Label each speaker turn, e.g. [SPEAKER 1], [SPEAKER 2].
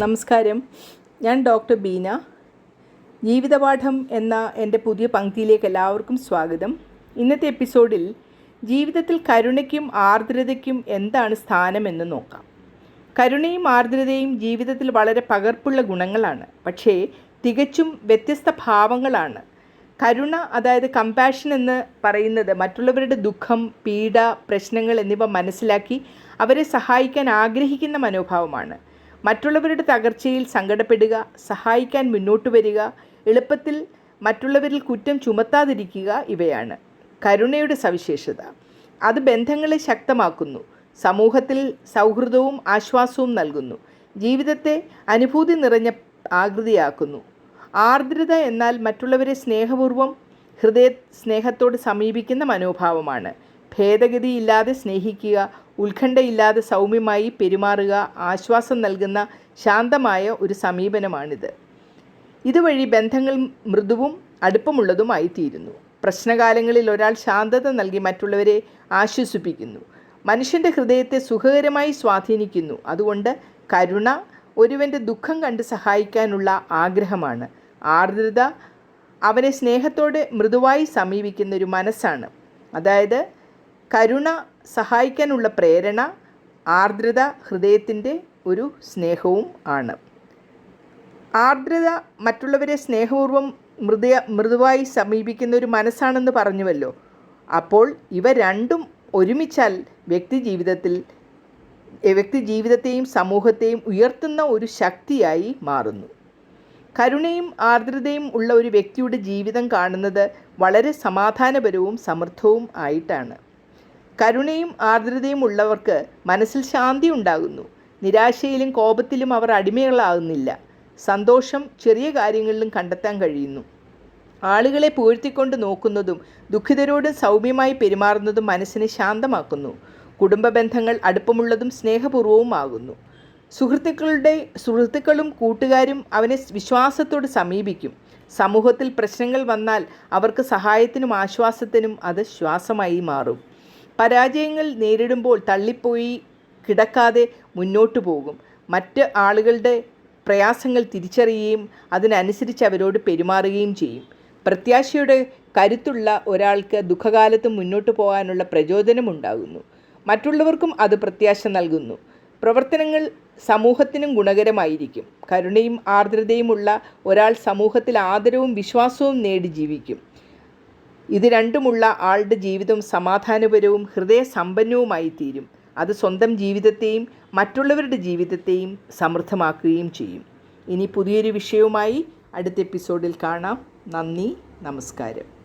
[SPEAKER 1] നമസ്കാരം. ഞാൻ ഡോക്ടർ ബീന. ജീവിതപാഠം എന്ന എന്റെ പുതിയ പങ്ക്തിയിലേക്ക് എല്ലാവർക്കും സ്വാഗതം. ഇന്നത്തെ എപ്പിസോഡിൽ ജീവിതത്തിൽ കരുണയ്ക്കും ആർദ്രതയ്ക്കും എന്താണ് സ്ഥാനമെന്ന് നോക്കാം. കരുണയും ആർദ്രതയും ജീവിതത്തിൽ വളരെ പകർപ്പുള്ള ഗുണങ്ങളാണ്. പക്ഷേ തികച്ചും വ്യത്യസ്ത ഭാവങ്ങളാണ്. കരുണ അതായത് കമ്പാഷൻ എന്ന് പറയുന്നത് മറ്റുള്ളവരുടെ ദുഃഖം പീഡ പ്രശ്നങ്ങൾ എന്നിവ മനസ്സിലാക്കി അവരെ സഹായിക്കാൻ ആഗ്രഹിക്കുന്ന മനോഭാവമാണ്. മറ്റുള്ളവരുടെ തകർച്ചയിൽ സങ്കടപ്പെടുക സഹായിക്കാൻ മുന്നോട്ട് വരിക എളുപ്പത്തിൽ മറ്റുള്ളവരിൽ കുറ്റം ചുമത്താതിരിക്കുക ഇവയാണ്. കരുണയുടെ സവിശേഷത. അത് ബന്ധങ്ങളെ ശക്തമാക്കുന്നു. സമൂഹത്തിൽ സൗഹൃദവും ആശ്വാസവും നൽകുന്നു. ജീവിതത്തെ അനുഭൂതി നിറഞ്ഞ ആകൃതിയാക്കുന്നു. ആർദ്രത എന്നാൽ മറ്റുള്ളവരെ സ്നേഹപൂർവം ഹൃദയ സ്നേഹത്തോട് സമീപിക്കുന്ന മനോഭാവമാണ്. ഭേദഗതിയില്ലാതെ സ്നേഹിക്കുക ഉത്കണ്ഠയില്ലാതെ സൗമ്യമായി പെരുമാറുക ആശ്വാസം നൽകുന്ന ശാന്തമായ ഒരു സമീപനമാണിത്. ഇതുവഴി ബന്ധങ്ങൾ മൃദുവും അടുപ്പമുള്ളതുമായിത്തീരുന്നു. പ്രശ്നകാലങ്ങളിൽ ഒരാൾ ശാന്തത നൽകി മറ്റുള്ളവരെ ആശ്വസിപ്പിക്കുന്നു. മനുഷ്യന്റെ ഹൃദയത്തെ സുഖകരമായി സ്വാധീനിക്കുന്നു. അതുകൊണ്ട് കരുണ ഒരുവന്റെ ദുഃഖം കണ്ട് സഹായിക്കാനുള്ള ആഗ്രഹമാണ്. ആർദ്രത അവനെ സ്നേഹത്തോടെ മൃദുവായി സമീപിക്കുന്ന ഒരു മനസ്സാണ്. അതായത് കരുണ സഹായിക്കാനുള്ള പ്രേരണ ആർദ്രത ഹൃദയത്തിന്റെ ഒരു സ്നേഹവും ആണ്. ആർദ്രത മറ്റുള്ളവരെ സ്നേഹപൂർവം മൃദയ മൃദുവായി സമീപിക്കുന്ന ഒരു മനസ്സാണെന്ന് പറഞ്ഞുവല്ലോ. അപ്പോൾ ഇവ രണ്ടും ഒരുമിച്ചാൽ വ്യക്തി ജീവിതത്തിൽ വ്യക്തി ജീവിതത്തെയും സമൂഹത്തെയും ഉയർത്തുന്ന ഒരു ശക്തിയായി മാറുന്നു. കരുണയും ആർദ്രതയും ഉള്ള ഒരു വ്യക്തിയുടെ ജീവിതം കാണുന്നത് വളരെ സമാധാനപരവും സമൃദ്ധവും ആയിട്ടാണ്. കരുണയും ആർദ്രതയും ഉള്ളവർക്ക് മനസ്സിൽ ശാന്തി ഉണ്ടാകുന്നു. നിരാശയിലും കോപത്തിലും അവർ അടിമകളാകുന്നില്ല. സന്തോഷം ചെറിയ കാര്യങ്ങളിലും കണ്ടെത്താൻ കഴിയുന്നു. ആളുകളെ പുകഴ്ത്തിക്കൊണ്ട് നോക്കുന്നതും ദുഃഖിതരോട് സൗമ്യമായി പെരുമാറുന്നതും മനസ്സിനെ ശാന്തമാക്കുന്നു. കുടുംബ ബന്ധങ്ങൾ അടുപ്പമുള്ളതും സ്നേഹപൂർവവുമാകുന്നു സുഹൃത്തുക്കളുടെ സുഹൃത്തുക്കളും കൂട്ടുകാരും അവനെ വിശ്വാസത്തോട് സമീപിക്കും. സമൂഹത്തിൽ പ്രശ്നങ്ങൾ വന്നാൽ അവർക്ക് സഹായത്തിനും ആശ്വാസത്തിനും അത് ശ്വാസമായി മാറും. പരാജയങ്ങൾ നേരിടുമ്പോൾ തള്ളിപ്പോയി കിടക്കാതെ മുന്നോട്ടു പോകും. മറ്റ് ആളുകളുടെ പ്രയാസങ്ങൾ തിരിച്ചറിയുകയും അതിനനുസരിച്ച് അവരോട് പെരുമാറുകയും ചെയ്യും. പ്രത്യാശയുടെ കരുത്തുള്ള ഒരാൾക്ക് ദുഃഖകാലത്ത് മുന്നോട്ട് പോകാനുള്ള പ്രചോദനമുണ്ടാകുന്നു മറ്റുള്ളവർക്കും അത് പ്രത്യാശ നൽകുന്നു. പ്രവർത്തനങ്ങൾ സമൂഹത്തിനും ഗുണകരമായിരിക്കും. കരുണയും ആർദ്രതയുമുള്ള ഒരാൾ സമൂഹത്തിൽ ആദരവും വിശ്വാസവും നേടി ജീവിക്കും. ഇത് രണ്ടുമുള്ള ആളുടെ ജീവിതം സമാധാനപരവും ഹൃദയസമ്പന്നവുമായി തീരും അത് സ്വന്തം ജീവിതത്തെയും മറ്റുള്ളവരുടെ ജീവിതത്തെയും സമൃദ്ധമാക്കുകയും ചെയ്യും. ഇനി പുതിയൊരു വിഷയവുമായി അടുത്ത എപ്പിസോഡിൽ കാണാം. നന്ദി നമസ്കാരം.